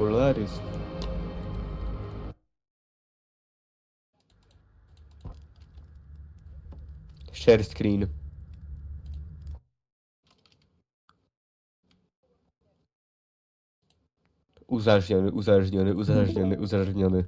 Polaris. Share screen. Uzależniony, uzależniony, uzależniony, uzależniony.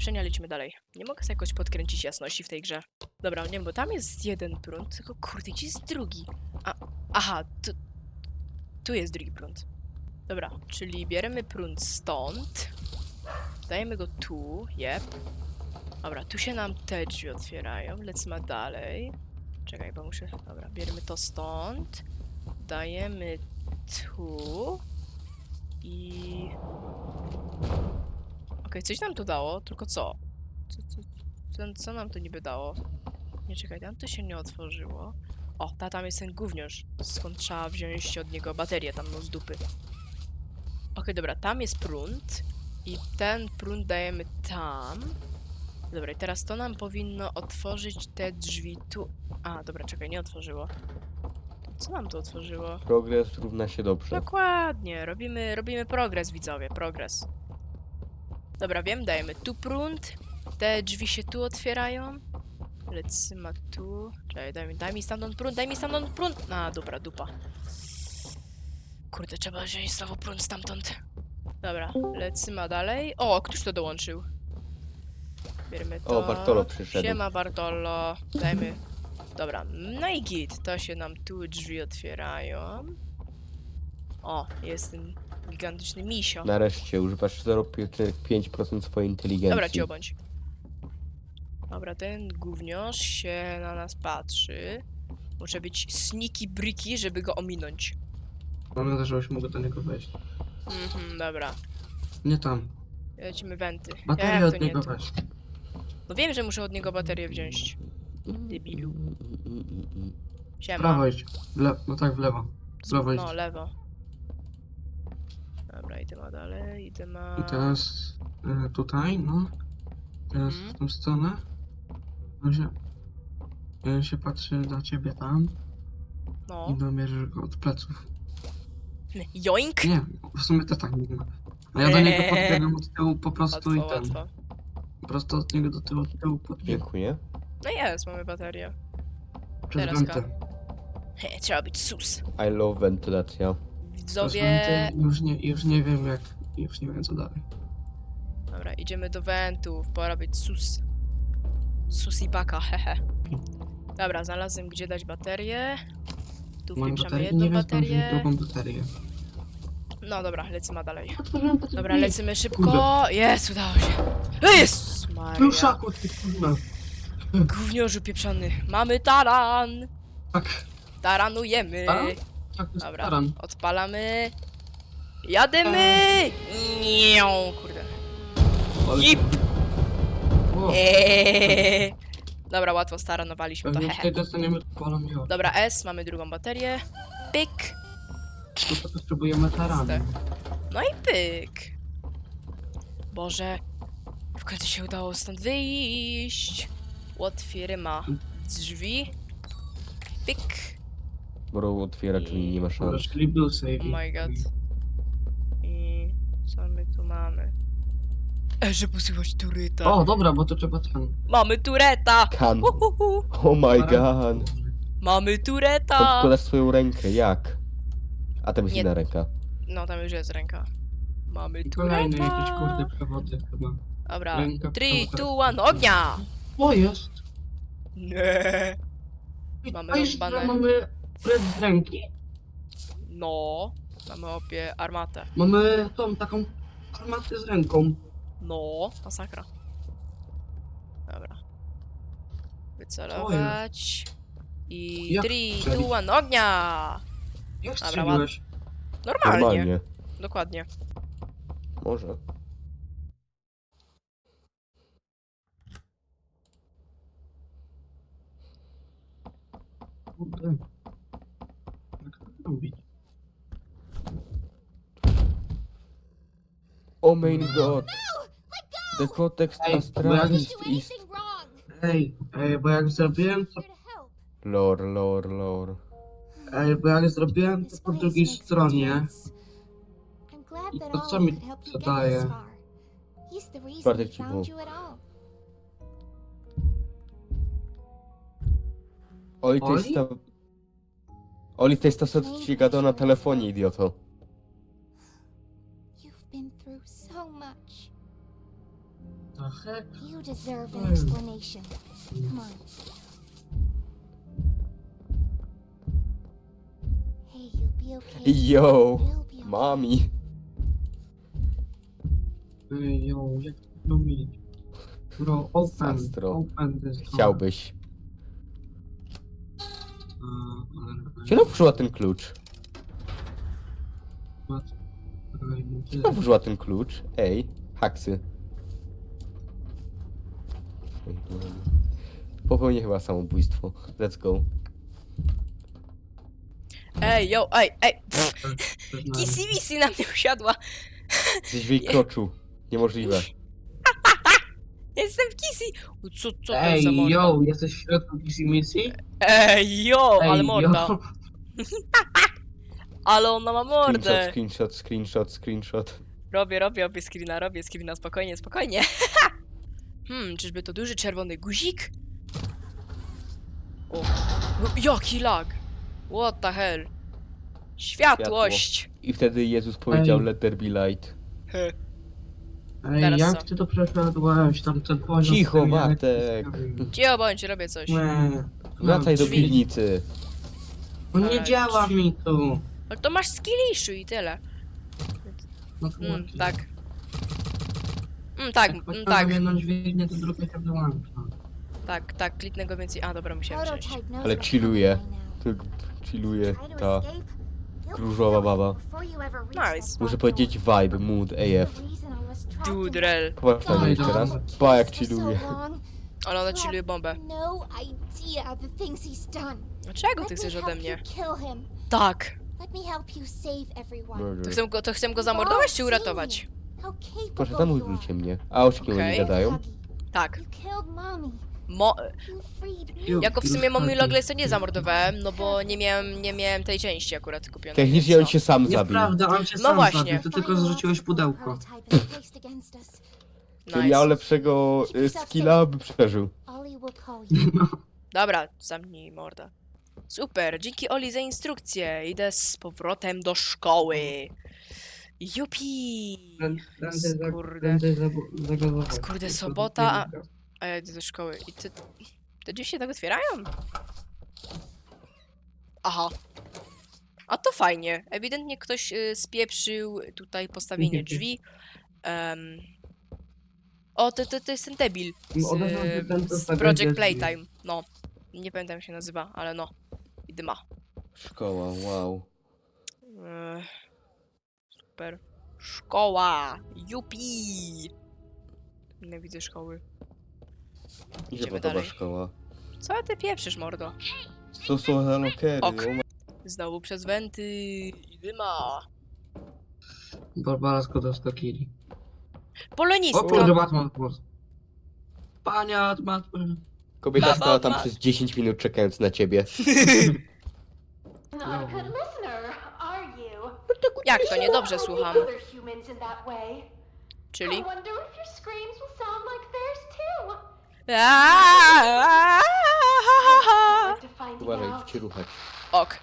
Pieprzenia lecimy dalej. Nie mogę sobie jakoś podkręcić jasności w tej grze. Dobra, nie wiem, bo tam jest jeden prąd, tylko kurde, gdzie jest drugi? A, aha, tu... Tu jest drugi prąd. Dobra, czyli bierzemy prąd stąd. Dajemy go tu, jep. Dobra, tu się nam te drzwi otwierają, lecimy dalej. Czekaj, bo muszę... Dobra, bierzemy to stąd. Dajemy tu. I... Okej, coś nam to dało, tylko co? Co, co, co, co nam to niby dało? Nie czekaj, tam to się nie otworzyło. O, ta tam jest ten gówniarz, skąd trzeba wziąć od niego baterię tam no z dupy. Okej, dobra, tam jest prąd i ten prąd dajemy tam. Dobra, i teraz to nam powinno otworzyć te drzwi tu. A, dobra, czekaj, nie otworzyło. Co nam to otworzyło? Progres równa się dobrze. Dokładnie, robimy, robimy progres, widzowie, progres. Dobra, wiem, dajemy tu prąd, te drzwi się tu otwierają. Lecimy tu. Czekaj, daj mi, daj mi stamtąd prąd, daj mi stamtąd prąd. A, dobra, dupa. Kurde, trzeba wziąć znowu prąd stamtąd. Dobra, lecimy dalej. O, któż to dołączył? Bierzemy to. O, Bartolo przyszedł. Siema, Bartolo. Dajmy. Dobra, no i git. To się nam tu drzwi otwierają. O, jest ten gigantyczny misio. Nareszcie używasz 0,5% swojej inteligencji. Dobra, ci obądź. Dobra, ten gówniarz się na nas patrzy. Muszę być sneaky bricky, żeby go ominąć. Mam nadzieję, żebyś mógł do niego wejść. Mhm, dobra. Nie tam. Lecimy wenty. Baterię Jak to od nie niego to? weź. No wiem, że muszę od niego baterię wziąć. Debilu. W Siema. prawo idź. W le... No tak, w lewo. W lewo idź. No, lewo. Dobra, idę ma dalej, idę ma... I teraz y, tutaj, no. Teraz Mhm. w tą stronę. On się, y, się patrzy na ciebie tam No. i namierzysz go od pleców. Joink! Nie, w sumie to tak nie ma. A ja do niego podbiegam od tyłu po prostu Łatwo, i ten. łatwo. Po prostu od niego do tyłu, od tyłu podbiegam. Dziękuję. No jest, mamy baterię. Przez teraz wentę. He, trzeba być sus. I love wentylacja. Widzowie... już nie, już nie wiem jak, już nie wiem co dalej. Dobra, idziemy do wentów, pora być sus. Sus i baka, hehe. Dobra, znalazłem gdzie dać baterię. Tu Mam wpieprzamy baterię, jedną nie wiem baterię. drugą baterię. No dobra, lecimy dalej. Otworzyłem Dobra, lecimy szybko. Jest, udało się. Jest! Był Maria. szaku, ty kurwa. Gówniorzu pieprzony. Mamy taran! Tak, Taranujemy. Taran? Tak, to jest Dobra, taran. odpalamy. Jademy! Nią, kurde. Ale- Jip! O, Eee. Dobra, łatwo staranowaliśmy to, Pewnie hehe. tutaj dostaniemy polonio. Dobra, S, mamy drugą baterię. Pyk. Tu potrzebujemy taranu. No i pyk. Boże, w końcu się udało stąd wyjść. Otwieramy drzwi. Pyk. Bro otwiera, czyli nie ma szans. był Oh save. my god. I co my tu mamy? E, że posłuchać turyta. O, dobra, bo to trzeba ten. Mamy tureta! Kan. Uhuhu. Oh my god. Mamy tureta! Podkładasz swoją rękę, jak? A tam jest Nie. inna ręka. No tam już jest ręka. Mamy I kolejne tureta! jakieś kurde przewody chyba. Dobra, Ręka 3, przewodem. 2, 1, ognia! O, jest! Nie. Mamy to już rąbane. mamy red z ręki. No, mamy opie armatę. Mamy tą taką armatę z ręką. No, masakra. Dobra. Wycelować. I Jak 3, strzelić? 2, 1, ognia! Jak Dobra, strzeliłeś? Normalnie. Normalnie. Dokładnie. Może. Kurde. Jak to robić? Oh main god. The context Ej, astralis Do is... anything wrong. Ej, ej, bo jak zrobiłem to, Here to help. Lore, lore, lore. ej, bo jak zrobiłem to This po place drugiej makes stronie, sense. I'm glad I that to co Ollie mi could help you to get daje? this far. He's the reason Bartek we ci found mów. you at all. Oli, to jest Oli? ta... Oli, to jest ta, co ci gadał na telefonie, idioto. Through so much. the heck? You deserve an explanation. Come on. Hey, you'll be okay. Yo, You'll be okay. Ej, yo, jak to robić? Bro, open, Zastro. open this door. Chciałbyś. Ale- Gdzie ona włożyła ten klucz? Ej, no ona włożyła ten klucz? Ej, haksy. Popełnię chyba samobójstwo. Let's go. Ej, yo, ej, ej! Na- Kissy Missy na mnie usiadła. Jesteś w jej kroczu. Niemożliwe. Jestem w Kissy! Co, co to Ej, za morda? yo, jesteś w środku Kissy Missy? Ej, yo, Ej, ale morda. yo. Ale ona ma Screenshot, mordę. screenshot, screenshot, screenshot. Robię, robię, robię screena, robię screena, spokojnie, spokojnie. hmm, czyżby to duży czerwony guzik? O, no, jaki lag? What the hell? Światłość! I wtedy Jezus powiedział, Ej. let there be light. He. Ej, Teraz jak co? ty to przeszedłeś? Tam ten poziom... Cicho, tymi Bartek. Cicho bądź, robię coś. Nie. Wracaj do drzwi. piwnicy. No nie działa mi tu. Ale to masz skilliszu i tyle. No Mm, tak. Mm, tak, Jak mm, tak, jedną dźwignię, to drugie się wyłącza. tak, tak, kliknę go więcej. A, dobra, musiałem knows Ale chilluje. Tu chilluje ta... różowa baba. Nice. Muszę powiedzieć vibe, mood, AF. the reason I was trapped in Dude, that rel. Popatrz na mnie Dawaj, jeszcze raz. dawaj. Pa jak chilluje. Ale ona chilluje bombę. No. Dlaczego ty chcesz ode mnie? Tak. Let me help you save everyone. To chcę go, to chcę go zamordować czy uratować? you. How capable Proszę, you zamówcie are. mnie. A o czym oni Okej. gadają? Huggy, Tak. You killed mommy. Mo You freed me. Ju- jako w sumie Mommy. Loglesa nie zamordowałem, no bo nie miałem, nie miałem tej części akurat kupionej. Technicznie on no. się sam zabił. Nieprawda, on się No sam właśnie. zabił, ty tylko zrzuciłeś pudełko. Prototype is placed against us. Gdyby miał lepszego y, skilla, by przeżył. Ollie will call you. Dobra, zamknij mordę. Super, dzięki Oli za instrukcję. Idę z powrotem do szkoły. Jupi! Skurde. Skurde, sobota, a- ja idę do szkoły. I ty... Te drzwi się tak otwierają? Aha. A to fajnie. Ewidentnie ktoś y, spieprzył tutaj postawienie drzwi. Em, O, to, to, to jest ten debil No, z, od razu ten, co z stawia Project drzwi. Playtime. No. Nie pamiętam jak się nazywa, ale no. I dyma. Szkoła, wow. Ech, Super. Szkoła! Jupi! Nienawidzę szkoły. Mi się Idziemy podoba dalej. szkoła. Co ty pieprzysz, mordo? To są za lokery. Ok. o ma- Znowu przez wenty i dyma. Barbara Skłodowska-Curie. O Polonistka! kurde, Batman. Pania Batman. Kobieta stała tam przez 10 minut czekając na ciebie. Not a good listener, are you? Jak to? Niedobrze słucham. other humans in that way. Czyli? I wonder if your screams will sound like theirs too. Aaaa! Hard to find Uważaj, out. cię ruchać. Ok.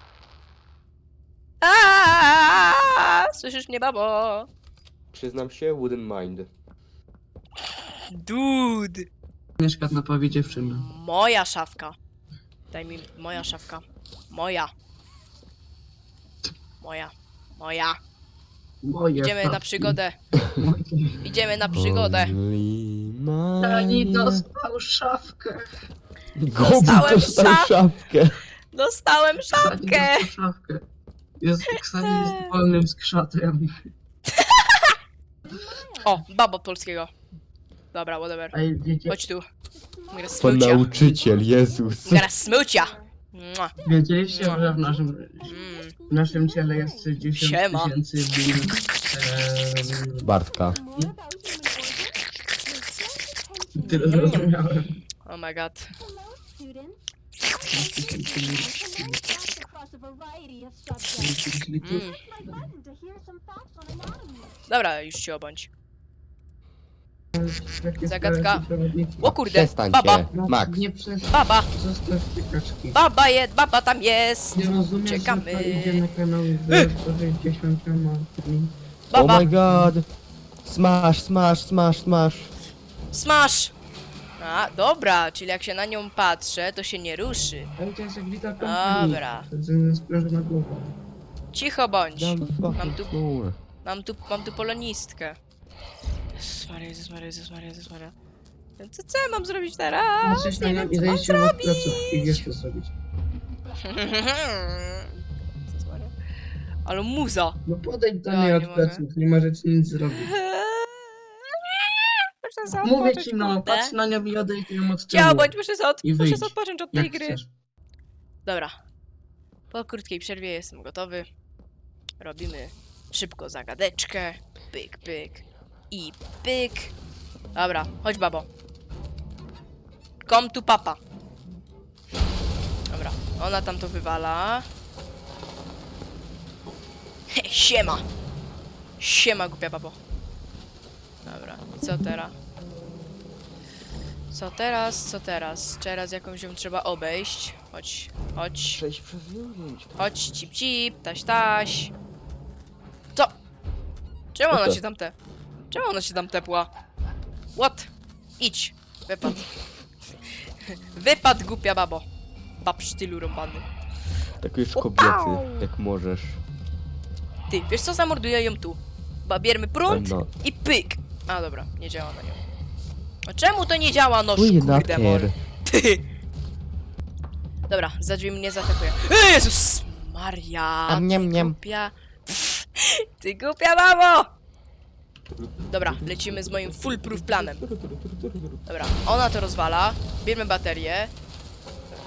Słyszysz mnie, babo? Przyznam się, wouldn't mind. Dude! Mieszka na powie dziewczyny. Moja szafka. Daj mi moja szafka. Moja. Moja. Moja. Moje Idziemy na przygodę. Idziemy na przygodę. Dani dostał szafkę. Gobi Dostałem dostał szaf- szafkę. Dostałem Dani szafkę! dostał szafkę. Jest, Ksani jest wolnym skrzatem. O, babo polskiego. Dobra, whatever. Ej, wiecie, Chodź tu. Gra smycia. Ponauczyciel, Jezus. Gra smycia. Mua. wiedzieliście, mm. że w naszym, w naszym ciele jest 60 Siema. tysięcy bin... em, Bartka. tyle zrozumiałem. Oh my god. Mm. Dobra, już się obądź. Zagadka. O kurde, Przestańcie. baba, No, Max. Nie baba, Zostaw te kaczki. baba je, baba tam jest. Nie rozumiesz, Czekamy. że to idzie na kanał z 160 Oh Baba, my god. Smash, smash, smash, smash. smash. A, dobra, czyli jak się na nią patrzę, to się nie ruszy. Ale to jest jak Vita Company. Dobra. Na głowę. Cicho bądź. Mam tu, mam tu polonistkę. Jezus Maria, Jezus Maria, Jezus Maria, Jezus Maria. Co, co ja mam zrobić teraz? Patrzysz Nie na nią wiem, i co mam ją od zrobić. pleców i wiesz co zrobić. Jezus Maria. Ale muza. No podejdź do Ja niej nie od mogę. pleców, nie możesz nic zrobić. Muszę sobie Mówię odpocząć, ci no, kurde. patrz na nią i odejdź ją od tyłu. Ciao, bądź, muszę sobie, od, I muszę wyjdź. sobie odpocząć od tej Jak gry. chcesz. Dobra. Po krótkiej przerwie jestem gotowy. Robimy szybko zagadeczkę. Pyk, pyk. I pyk. Dobra, chodź babo. Come tu papa. Dobra, ona tam to wywala. He, siema. Siema, głupia babo. Dobra, i co teraz? Co teraz, co teraz? Teraz jakąś ją trzeba obejść. Chodź, chodź. Przejść przez to- Chodź, cip, cip, taś, taś. Co? Czemu Co ona to? się tam te... Czemu ona się tam tepła? What? Idź. Wypad. Wypad, głupia babo. Bab sztylu rąbany. Tak już kobiety, jak możesz. Ty, wiesz co? Zamorduję ją tu. Babiermy prąd No. i pyk. A, dobra, nie działa na nią. A czemu to nie działa, no We not kurde, mol. care. Ty. Dobra, za drzwi mnie zaatakuje. Jezus Maria, niam, ty głupia... Ty głupia mamo! Dobra, lecimy z moim full-proof planem. Dobra, ona to rozwala. Bierzemy baterię.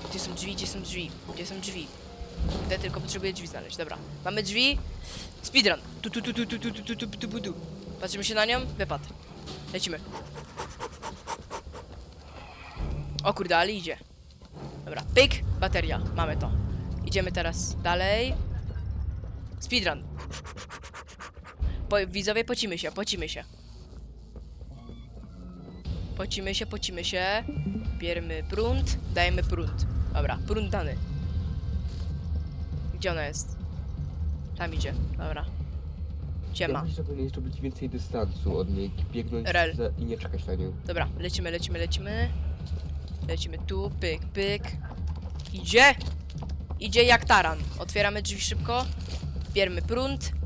Gdzie są drzwi, gdzie są drzwi? Gdzie są drzwi? Tutaj tylko potrzebuję drzwi znaleźć. Dobra, mamy drzwi. Speedrun. Tu, tu, tu, tu, tu, tu, tu, tu, tu, tu, tu. Patrzymy się na nią. Wypad. Lecimy. O kurde, ale idzie. Dobra, pyk, bateria, mamy to. Idziemy teraz dalej. Speedrun. Po, widzowie, pocimy się, pocimy się. Pocimy się, pocimy się. Bierzemy prąd, dajemy prąd. Dobra, prąd dany. Gdzie ona jest? Tam idzie, dobra. Ja Ciema. myślę, że powinieneś robić więcej dystansu od niej, biegnąć Rel. za, i nie czekać na nią. Dobra, lecimy, lecimy, lecimy. Lecimy tu, pyk, pyk. Idzie! Idzie jak taran. Otwieramy drzwi szybko. Bierzemy prąd.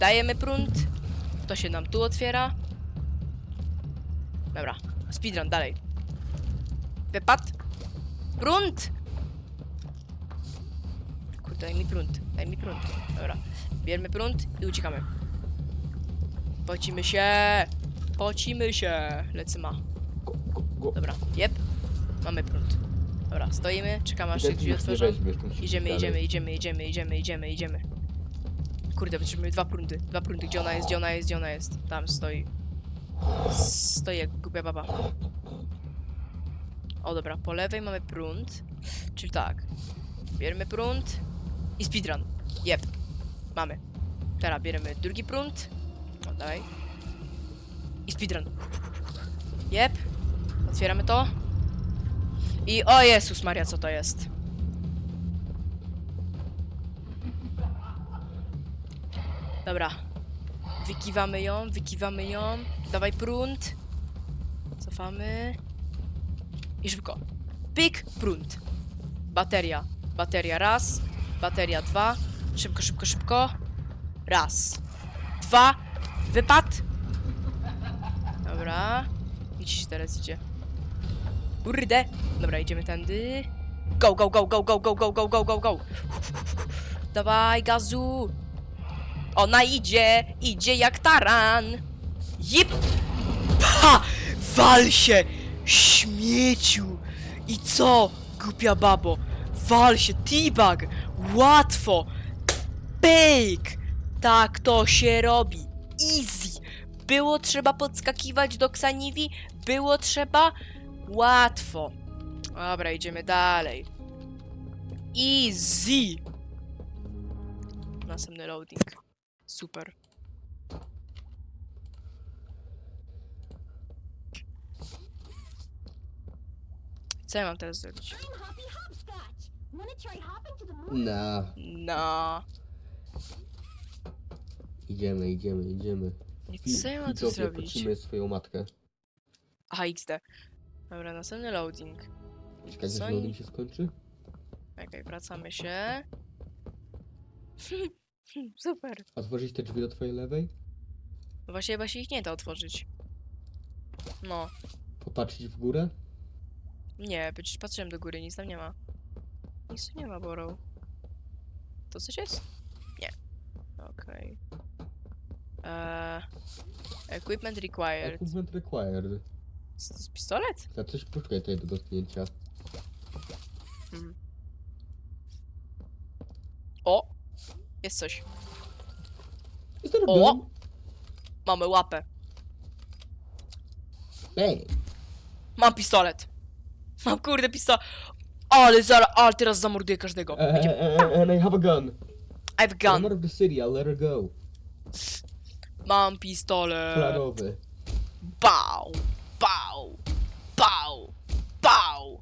Dajemy prąd. To się nam tu otwiera. Dobra, speedrun, dalej. Wypad. Prąd! Kurde, daj mi prąd, daj mi prąd. Dobra, bierzemy prąd i uciekamy. Pocimy się! Pocimy się! Lecyma. Dobra, jep. Mamy prąd. Dobra, stoimy, czekamy aż się drzwi otworzą. Idziemy, idziemy, idziemy, idziemy, idziemy, idziemy, idziemy. Kurde, potrzebujemy dwa prądy. Dwa prądy, gdzie ona jest, gdzie ona jest, gdzie ona jest. Tam stoi. Stoi jak głupia baba. O dobra, po lewej mamy prąd. Czyli tak. Bierzemy prąd i speedrun. Jep. Mamy. Teraz bierzemy drugi prąd. O, daj. I speedrun. Jep. Otwieramy to. I o Jezus Maria, co to jest? Dobra. Wykiwamy ją, wykiwamy ją. Dawaj prąd. Cofamy. I szybko. Pik, prąd. Bateria. Bateria raz. Bateria dwa. Szybko, szybko, szybko. Raz. Dwa. Wypad. Dobra. Idź teraz idzie. Kurde. Dobra, idziemy tędy. Go, go, go, go, go, go, go, go, go, go, go. Dawaj, gazu. Ona idzie, idzie jak taran. Jip. Pa! Wal się, śmieciu. I co, głupia babo? Wal się, T-bag. Łatwo. Pyk. Tak to się robi. easy. Było trzeba podskakiwać do Ksaniwi, było trzeba łatwo. Dobra, idziemy dalej. Easy. Następny loading. Super. Co ja mam teraz zrobić? Na. No. Idziemy, idziemy, idziemy. I co ja mam tu Widzowie, zrobić? prosimy swoją matkę. Aha, XD. Dobra, następny loading. Co że oni- loading się skończy? Okej, wracamy się. Super. Otworzyć te drzwi do twojej lewej? No Właśnie chyba się ich nie da otworzyć. No. Popatrzeć w górę? Nie, przecież patrzyłem do góry, nic tam nie ma. Nic tu nie ma, Borrow. To coś jest? Nie. Okej. Eee, equipment required. Equipment required. Co to jest pistolet? Za coś poczekaj tutaj do dotknięcia. Mhm. O! Jest coś. O! Mamy łapę. Ej! Mam pistolet. Mam kurde pistolet. Ale zaraz, ale teraz zamorduję każdego. E, Będzie, e, e, and I have a gun. I've I'm gun. out of the city, I'll let her go. Mam pistolet. Flarowy. Bał. Bał. Bał. Bał.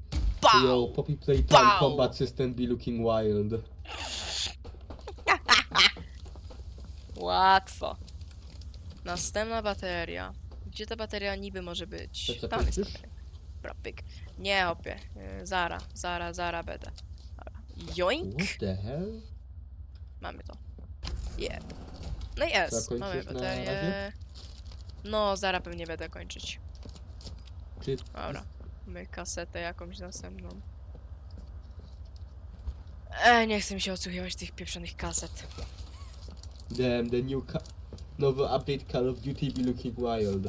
Yo, Bał. Poppy Playtime. Combat System be looking wild. Łatwo. Następna bateria. Gdzie ta bateria niby może być? Co, Tam jest bateria. Dobra, pyk. Nie, hopie. Yy, Zara, zara, zara będę. Dobra. Joink. What the hell? Mamy to. Yep. No i jest. Co, Mamy na baterię. razie? No, zara pewnie będę kończyć. Czy... Dobra. Mamy kasetę jakąś następną. E, nie chcę mi się odsłuchiwać tych pieprzonych kaset. Damn, the new nowy update Call of Duty be looking wild.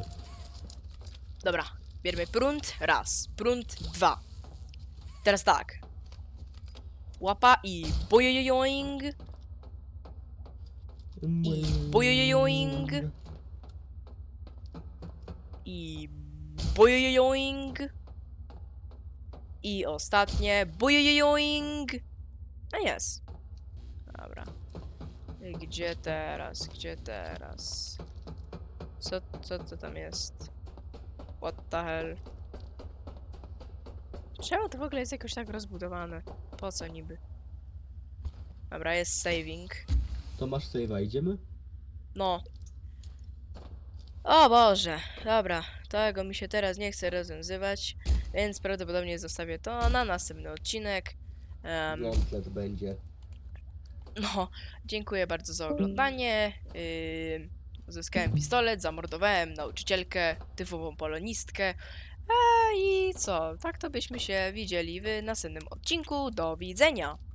Dobra, bierzemy prąd, raz, prąd, dwa. Teraz tak. Łapa i bojojoing. I bojojoing. I bojojoing. I ostatnie bojojoing. No jest. Dobra. Gdzie teraz? Gdzie teraz? Co, co to tam jest? What the hell? Czemu to w ogóle jest jakoś tak rozbudowane? Po co niby? Dobra, jest saving. To masz save'a, idziemy? No. O Boże, dobra, tego mi się teraz nie chce rozwiązywać, więc prawdopodobnie zostawię to na następny odcinek. Em, Gauntlet będzie. No, dziękuję bardzo za oglądanie. Ym, uzyskałem pistolet, zamordowałem nauczycielkę, typową polonistkę. A i co? Tak to byśmy się widzieli w następnym odcinku. Do widzenia!